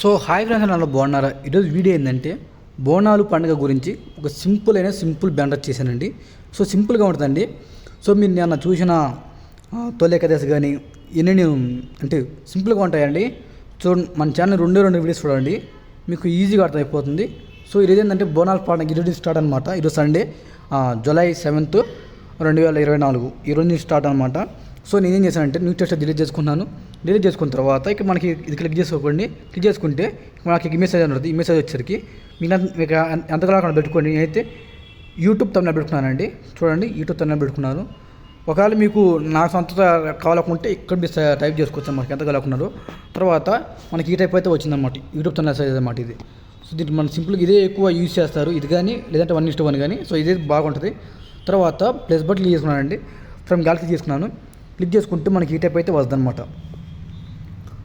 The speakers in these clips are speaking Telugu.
సో హాయ్ ఫ్రెండ్స్ నన్ను బాగున్నారా? ఈరోజు వీడియో ఏంటంటే బోనాలు పండుగ గురించి ఒక సింపుల్ అయిన సింపుల్ బ్యానర్ చేశానండి. సో సింపుల్గా ఉంటుందండి. సో మీరు నేను చూసిన ఆ, తొలి ఏకాదశి కానీ ఇవన్నీ నేను అంటే సింపుల్గా ఉంటాయండి. సో మన ఛానల్ రెండే రెండు వీడియోస్ చూడండి మీకు ఈజీగా అర్థమైపోతుంది. సో ఈరోజు ఏంటంటే బోనాల పండుగ ఈరోజు స్టార్ట్ అనమాట ఈరోజు సండే జూలై సెవెంత్ రెండు వేల ఇరవై నాలుగు. ఈ రోజు నుంచి స్టార్ట్ అనమాట సో నేనేం చేశానంటే న్యూ టెస్ట్ డిలీట్ చేసుకున్నాను. డిలీట్ చేసుకున్న తర్వాత ఇక మనకి ఇది క్లిక్ చేసుకోకండి. క్లిక్ చేసుకుంటే మనకి ఈ మెసేజ్ ఉంటుంది ఈ మెసేజ్ వచ్చేసరికి మీకు మీకు ఎంతకాలం అక్కడ పెట్టుకోండి. నేనైతే యూట్యూబ్ తమ్మున పెట్టుకున్నానండి. చూడండి యూట్యూబ్ తమ్మున పెట్టుకున్నాను. ఒకవేళ మీకు నా సొంత కావాలనుకుంటే ఇక్కడ మీరు టైప్ చేసుకోవచ్చు మనకి ఎంత కావాలనుకున్నారు. తర్వాత మనకి ఈ టైప్ అయితే వచ్చిందన్నమాట. యూట్యూబ్ తమ్మున సైజ్ అనమాట ఇది. సో దీనికి మనం సింపుల్గా ఇదే ఎక్కువ యూజ్ చేస్తారు. ఇది కానీ లేదంటే వన్ ఇస్ట్ వన్ కానీ. సో ఇదే బాగుంటుంది. తర్వాత ప్లస్ బట్ క్లిక్ చేసుకున్నానండి. ఫ్రమ్ గ్యాలక్సీ తీసుకున్నాను. క్లిక్ చేసుకుంటే మనకి ఈ టైప్ అయితే వస్తుందన్నమాట.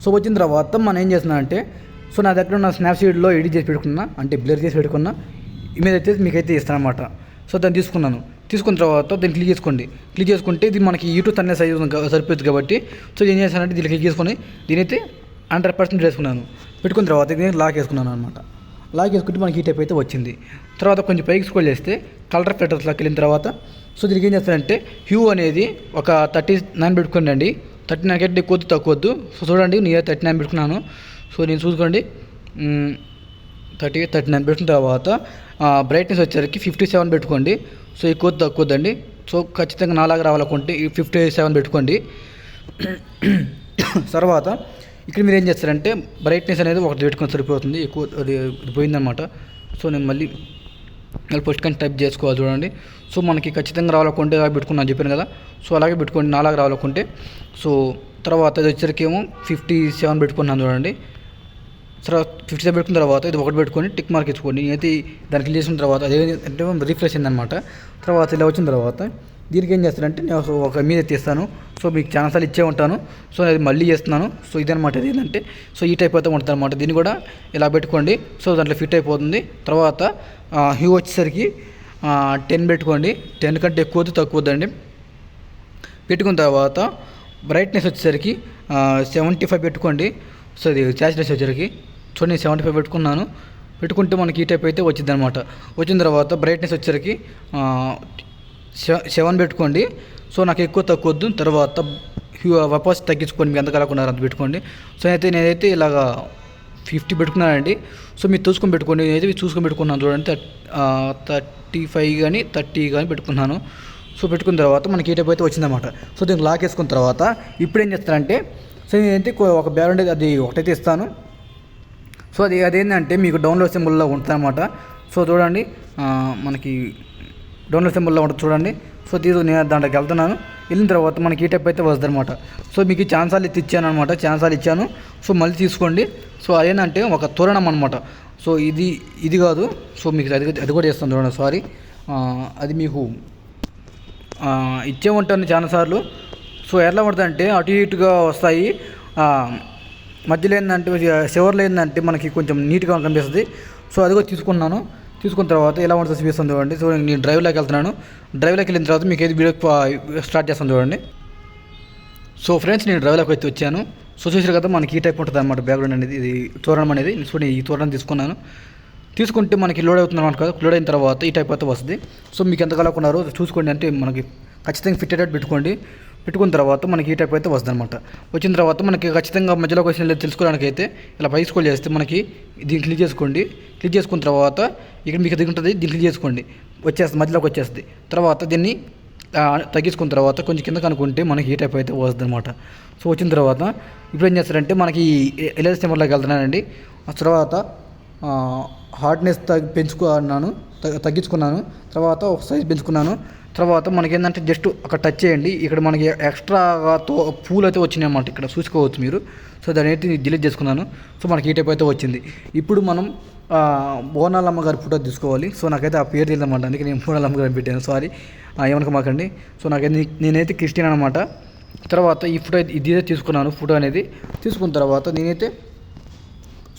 సో వచ్చిన తర్వాత మనం ఏం చేస్తున్నానంటే సో నా దగ్గర ఉన్న స్నాప్సీడ్లో ఎడిట్ చేసి పెట్టుకున్నా అంటే బ్లర్ చేసి పెట్టుకున్నా ఇమేజ్ అయితే మీకైతే ఇస్తానమాట సో దాన్ని తీసుకున్నాను. తీసుకున్న తర్వాత దీన్ని క్లిక్ చేసుకోండి. క్లిక్ చేసుకుంటే ఇది మనకి యూట్యూబ్ అనే సైజ్ సరిపోతుంది కాబట్టి సో ఏం చేశానంటే దీన్ని క్లిక్ చేసుకొని దీనైతే హండ్రెడ్ పర్సెంట్ వేసుకున్నాను పెట్టుకున్న తర్వాత దీన్ని లాక్ వేసుకున్నాను అనమాట లాక్ వేసుకుంటే మనకి ఈ టైప్ అయితే వచ్చింది. తర్వాత కొంచెం పైకి స్కోల్ చేస్తే కలర్ ఫిల్టర్స్లోకి వెళ్ళిన తర్వాత సో దీనికి ఏం చేస్తానంటే హ్యూ అనేది ఒక థర్టీ నైన్ పెట్టుకోండి అండి థర్టీ నైన్ కంటే ఎక్కువ తక్కువ వద్దు సో చూడండి నేను థర్టీ నైన్ పెట్టుకున్నాను. సో నేను చూసుకోండి. థర్టీ థర్టీ నైన్ పెట్టిన తర్వాత బ్రైట్నెస్ వచ్చేసరికి ఫిఫ్టీ సెవెన్ పెట్టుకోండి. సో ఎక్కువ కొద్ది తక్కువ వద్దండి సో ఖచ్చితంగా నాలాగా రావాలనుకుంటే ఈ ఫిఫ్టీ సెవెన్ పెట్టుకోండి. తర్వాత ఇక్కడ మీరు ఏం చేస్తారంటే బ్రైట్నెస్ అనేది ఒకటి పెట్టుకొని సరిపోతుంది. ఎక్కువ అది పోయిందనమాట సో నేను మళ్ళీ మళ్ళీ ఫస్ట్ కానీ టైప్ చేసుకోవాలి చూడండి. సో మనకి ఖచ్చితంగా రావాలనుకుంటే అలా పెట్టుకున్నాను చెప్పాను కదా. సో అలాగే పెట్టుకోండి నాలాగా రావాలనుకుంటే. సో తర్వాత వచ్చరికేమో ఏమో ఫిఫ్టీ సెవెన్ పెట్టుకున్నాను చూడండి. తర్వాత ఫిఫ్టీ సెవెన్ పెట్టుకున్న తర్వాత ఇది ఒకటి పెట్టుకొని టిక్ మార్క్ ఇచ్చుకోండి అయితే దానికి క్లిక్ చేసిన తర్వాత అదే అంటే రీఫ్రెష్ అయిందనమాట తర్వాత ఇలా వచ్చిన తర్వాత దీనికి ఏం చేస్తానంటే నేను ఒక- మీద తీస్తాను. సో మీకు ఛాన్సాలు ఇచ్చే ఉంటాను. సో అది మళ్ళీ చేస్తున్నాను. సో ఇదనమాట ఇది ఏంటంటే సో ఈ టైప్ అయితే ఉంటుంది అనమాట దీన్ని కూడా ఇలా పెట్టుకోండి. సో దాంట్లో ఫిట్ అయిపోతుంది. తర్వాత హ్యూ వచ్చేసరికి టెన్ పెట్టుకోండి. టెన్ కంటే ఎక్కువ తక్కువ వద్దండి. పెట్టుకున్న తర్వాత బ్రైట్నెస్ వచ్చేసరికి సెవెంటీ ఫైవ్ పెట్టుకోండి. సో ఇది చాచినెస్ వచ్చేసరికి చూడండి సెవెంటీ ఫైవ్ పెట్టుకున్నాను. పెట్టుకుంటే మనకి ఈ టైప్ అయితే వచ్చింది అనమాట వచ్చిన తర్వాత బ్రైట్నెస్ వచ్చేసరికి సెవెన్ పెట్టుకోండి. సో నాకు ఎక్కువ తక్కువ వద్దు తర్వాత వపాస్ తగ్గించుకోండి. మీకు ఎంత కలగకున్నారు అంత పెట్టుకోండి. సో అయితే నేనైతే ఇలాగా ఫిఫ్టీ పెట్టుకున్నానండి. సో మీరు చూసుకొని పెట్టుకోండి. నేనైతే మీరు చూసుకొని పెట్టుకున్నాను చూడండి. థర్టీ ఫైవ్ కానీ థర్టీ కానీ పెట్టుకున్నాను. సో పెట్టుకున్న తర్వాత మనకి ఈ టైప్ అయితే వచ్చిందన్నమాట. సో దీనికి లాక్ వేసుకున్న తర్వాత ఇప్పుడు ఏం చేస్తానంటే సో నేనైతే ఒక బ్యాగ్ అది ఒకటైతే ఇస్తాను. సో అది అదేంటంటే మీకు డౌన్లోడ్ సింబల్లో ఉంటుంది అనమాట సో చూడండి మనకి డౌన్లోడ్ సింబల్లో ఉంటుంది చూడండి. సో తీసు నేను దాంట్లోకి వెళ్తున్నాను. వెళ్ళిన తర్వాత మనకి ఈ టైప్ అయితే వస్తుంది అనమాట సో మీకు ఛాన్సాలు ఇచ్చి ఇచ్చాను అనమాట ఛాన్సాలు ఇచ్చాను. సో మళ్ళీ తీసుకోండి. సో అదేంటంటే ఒక తోరణం అనమాట సో ఇది ఇది కాదు. సో మీకు అది అది కూడా చేస్తాను చూడండి సారీ అది మీకు ఇచ్చే ఉంటాను చాలాసార్లు. సో ఎట్లా పడుతుందంటే అటు ఇటుగా వస్తాయి. మధ్యలో ఏంటంటే చివర్లో ఏంటంటే మనకి కొంచెం నీట్గా కనిపిస్తుంది. సో అది కూడా తీసుకున్నాను. తీసుకున్న తర్వాత ఎలా ఉంటుంది చూపిస్తుంది చూడండి. సో నేను డ్రైవ్లోకి వెళ్తున్నాను. డ్రైవ్లోకి వెళ్ళిన తర్వాత మీకు ఏది వీడియో స్టార్ట్ చేస్తాను చూడండి. సో ఫ్రెండ్స్ నేను డ్రైవ్లోకి అయితే వచ్చాను. సో చూసారు కదా మనకి ఈ టైప్ ఉంటుంది అనమాట బ్యాక్గ్రౌండ్ అనేది. ఇది తోరణం అనేది. సో నేను ఈ తోరణం తీసుకున్నాను. తీసుకుంటే మనకి లోడ్ అవుతుంది అనమాట కదా. లోడ్ అయిన తర్వాత ఈ టైప్ అయితే వస్తుంది. సో మీకు ఎంత కలగకున్నారో చూసుకోండి. అంటే మనకి ఖచ్చితంగా ఫిట్ అయ్యేటట్టు పెట్టుకోండి. పెట్టుకున్న తర్వాత మనకి ఈ టైప్ అయితే వస్తుంది అనమాట వచ్చిన తర్వాత మనకి ఖచ్చితంగా మధ్యలోకి క్వశ్చన్ లేదు తెలుసుకోవడానికి అయితే ఇలా పై స్కోల్ చేస్తే మనకి దీన్ని క్లిక్ చేసుకోండి. క్లిక్ చేసుకున్న తర్వాత ఇక్కడ మీకు ఇది ఉంటుంది దీన్ని క్లిక్ చేసుకోండి. వచ్చేస్తుంది మధ్యలోకి వచ్చేస్తుంది. తర్వాత దీన్ని తగ్గించుకున్న తర్వాత కొంచెం కింద కనుక్కుంటే మనకి ఈ టైప్ అయితే వస్తుంది అనమాట సో వచ్చిన తర్వాత ఇప్పుడు ఏం చేస్తారంటే మనకి ఎల్ఎస్ నెంబర్లోకి వెళ్తున్నానండి. ఆ తర్వాత హార్డ్నెస్ తగ్గి పెంచుకున్నాను తగ్గించుకున్నాను. తర్వాత ఒక సైజ్ పెంచుకున్నాను. తర్వాత మనకి ఏంటంటే జస్ట్ అక్కడ టచ్ చేయండి. ఇక్కడ మనకి ఎక్స్ట్రాగా తో పూలు అయితే వచ్చినాయి అన్నమాట ఇక్కడ. చూసుకోవచ్చు మీరు. సో దాని అయితే డిలీట్ చేసుకున్నాను. సో మనకి ఈ టైప్ అయితే వచ్చింది. ఇప్పుడు మనం బోనాలమ్మ బోనాల అమ్మగారి ఫోటో తీసుకోవాలి. సో నాకైతే ఆ పేరు తెలియదన్నమాట. అందుకే నేను బోనాలమ్మ గారిని పెట్టాను. సారీ ఏమనుకో మాకండి. సో నాకైతే నేనైతే క్రిస్టియన్ అనమాట తర్వాత ఈ ఫోటో అయితే- ఇది తీసుకున్నాను ఫోటో అనేది. తీసుకున్న తర్వాత నేనైతే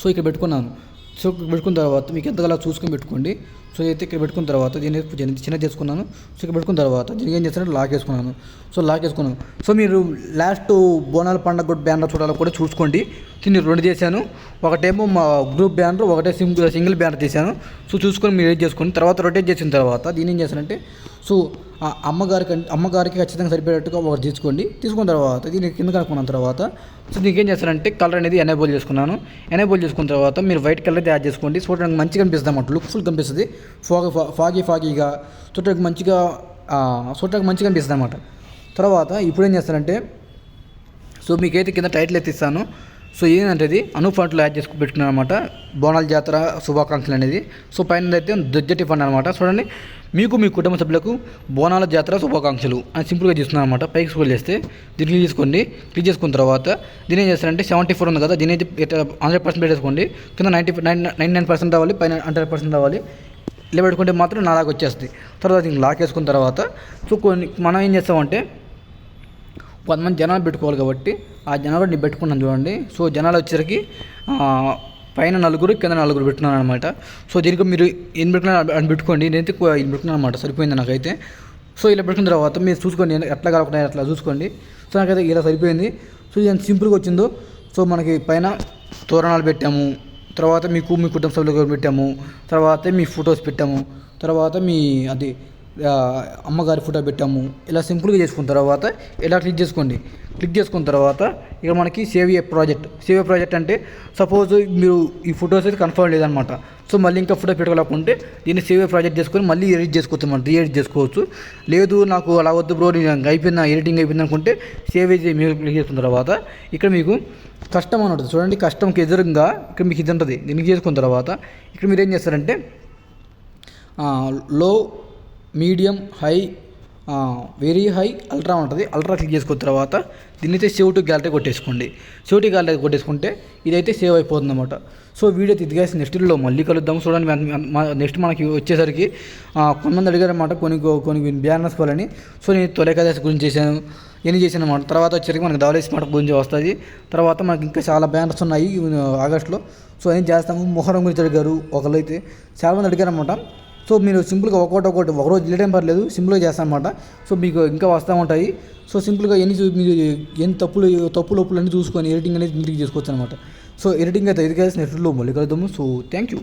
సో ఇక్కడ పెట్టుకున్నాను. సో పెట్టుకున్న తర్వాత మీకు ఎంతగా చూసుకొని పెట్టుకోండి. సో అయితే ఇక్కడ పెట్టుకున్న తర్వాత దీన్ని చిన్న చేసుకున్నాను. సో ఇక్కడ పెట్టుకున్న తర్వాత దీనికి ఏం చేస్తానంటే లాక్ వేసుకున్నాను. సో లాక్ వేసుకున్నాను. సో మీరు లాస్ట్ బోనాల పండగ కూడా బ్యానర్ చూడాలో కూడా చూసుకోండి. దీన్ని రెండు చేశాను. ఒకటేమో మా గ్రూప్ బ్యానర్ ఒకటే సింగిల్ సింగిల్ బ్యానర్ చేశాను సో చూసుకొని మీరు ఏం చేసుకోండి తర్వాత రొటేట్ చేసిన తర్వాత దీన్ని ఏం చేశానంటే సో ఆ అమ్మగారికి అంటే అమ్మగారికి ఖచ్చితంగా సరిపోయేట్టుగా ఒకటి తీసుకోండి. తీసుకున్న తర్వాత దీన్ని కింద కనుక్కున్న తర్వాత. సో దీనికి ఏం చేస్తారంటే కలర్ అనేది ఎనేబుల్ చేసుకున్నాను. ఎనేబుల్ చేసుకున్న తర్వాత మీరు వైట్ కలర్ యాడ్ చేసుకోండి. చూడడానికి మంచిగా కనిపిస్తుంది అన్నమాట. లుక్ఫుల్ కనిపిస్తుంది. ఫాగ్ ఫాగీ ఫాగీగా చూడడానికి మంచిగా చూడడానికి మంచిగా కనిపిస్తుంది అన్నమాట. తర్వాత ఇప్పుడు ఏం చేస్తారంటే సో మీకైతే కింద టైటిల్ అయితే ఇస్తాను. సో ఏంటంటే ఇది అనూప్ ఫండ్లో యాడ్ చేసుకు పెట్టుకున్నాను అనమాట బోనాల జాతర శుభాకాంక్షలు అనేది. సో పైన అయితే దొజ్జటి ఫండ్ అనమాట చూడండి మీకు మీ కుటుంబ సభ్యులకు బోనాల జాతర శుభాకాంక్షలు అని సింపుల్గా చేస్తున్నాను అనమాట పైకి స్కూల్ చేస్తే దీన్ని క్లిక్ చేసుకోండి. క్లిక్ చేసుకున్న తర్వాత దీని ఏం చేస్తారంటే సెవెంటీ ఫోర్ ఉంది కదా దీని అయితే హండ్రెడ్ పర్సెంట్ పెట్టేసుకోండి. కింద ninety nine nine nine percent రావాలి పైన హండ్రెడ్ పర్సెంట్ రావాలి. ఇలా పెట్టుకుంటే మాత్రం నాలాగా వచ్చేస్తుంది. తర్వాత దీనికి లాక్ వేసుకున్న తర్వాత సో కొన్ని మనం ఏం చేస్తామంటే కొంతమంది జనాలు పెట్టుకోవాలి కాబట్టి ఆ జనాలు నేను పెట్టుకున్నాను చూడండి. సో జనాలు వచ్చేసరికి పైన నలుగురు కింద నలుగురు పెట్టున్నాను అనమాట సో దీనికి మీరు ఏం పెట్టుకున్నారు అని పెట్టుకోండి. నేనైతే ఇది పెట్టుకున్నాను అనమాట సరిపోయింది నాకైతే? సో ఇలా పెట్టుకున్న తర్వాత మీరు చూసుకోండి. ఎట్లా కలుపుకున్నాయి అట్లా చూసుకోండి. సో నాకైతే ఇలా సరిపోయింది. సో ఇది ఎంత సింపుల్గా వచ్చిందో. సో మనకి పైన తోరణాలు పెట్టాము. తర్వాత మీకు మీ కుటుంబ సభ్యులకు పెట్టాము. తర్వాత మీ ఫొటోస్ పెట్టాము. తర్వాత మీ అది అమ్మగారి ఫోటో పెట్టాము. ఇలా సింపుల్గా చేసుకున్న తర్వాత ఇలా క్లిక్ చేసుకోండి. క్లిక్ చేసుకున్న తర్వాత ఇక్కడ మనకి save a project. Save a project అంటే సపోజ్ మీరు ఈ ఫొటోస్ అయితే కన్ఫర్మ్ లేదనమాట సో మళ్ళీ ఇంకా ఫోటో పెట్టుకోలేకుంటే దీన్ని సేవ్ ఏ ప్రాజెక్ట్ చేసుకొని మళ్ళీ ఎడిట్ చేసుకోవచ్చు మనం. రీఎడిట్ చేసుకోవచ్చు. లేదు నాకు అలా వద్దు బ్రో నేను అయిపోయిందా ఎడిటింగ్ అయిపోయింది అనుకుంటే సేవ్ అయితే మీరు క్లిక్ చేసుకున్న తర్వాత ఇక్కడ మీకు కష్టం అని ఉంటుంది. చూడండి కష్టంకి ఎదురుగా ఇక్కడ మీకు ఇది ఉంటుంది. దీనికి చేసుకున్న తర్వాత ఇక్కడ మీరు ఏం చేస్తారంటే low medium high very high ultra ఉంటుంది. అల్ట్రా క్లిక్ చేసుకున్న తర్వాత దీన్ని అయితే సేవ్ టు గ్యాలరీ కొట్టేసుకోండి. సేవ్ టు గ్యాలరీ కొట్టేసుకుంటే ఇదైతే సేవ్ అయిపోతుంది అనమాట సో వీడియో తిరిగేసి నెక్స్ట్ వీడియోలో మళ్ళీ కలుద్దాం. చూడండి నెక్స్ట్ మనకి వచ్చేసరికి కొంతమంది అడిగారు అనమాట కొన్ని కొన్ని బ్యానర్స్ వాళ్ళని సో నేను తొలకదాసి గురించి చేశాను ఎన్ని చేశాను అనమాట తర్వాత వచ్చేసరికి మనకి ధవలేసి మాట గురించి వస్తుంది. తర్వాత మనకి ఇంకా చాలా బ్యానర్స్ ఉన్నాయి ఆగస్టులో. సో ఏం చేస్తాము? మొహరం గురించి అడిగారు ఒకళ్ళు అయితే చాలామంది అడిగారు అనమాట సో మీరు సింపుల్గా ఒక్కొక్కటి ఒకటి ఒకరోజు పర్లేదు సింపుల్గా చేస్తాను అనమాట సో మీకు ఇంకా వస్తూ ఉంటాయి. సో సింపుల్గా ఎన్ని చూ- మీరు ఎన్ని తప్పులు తప్పులు ఒప్పులు అన్ని చూసుకొని ఎడిటింగ్ అనేది మీరు చేసుకోవచ్చు అనమాట సో ఎడిటింగ్ అయితే ఇది కలిసి నెట్లో మళ్ళీ కలుద్దాము సో థ్యాంక్ యూ.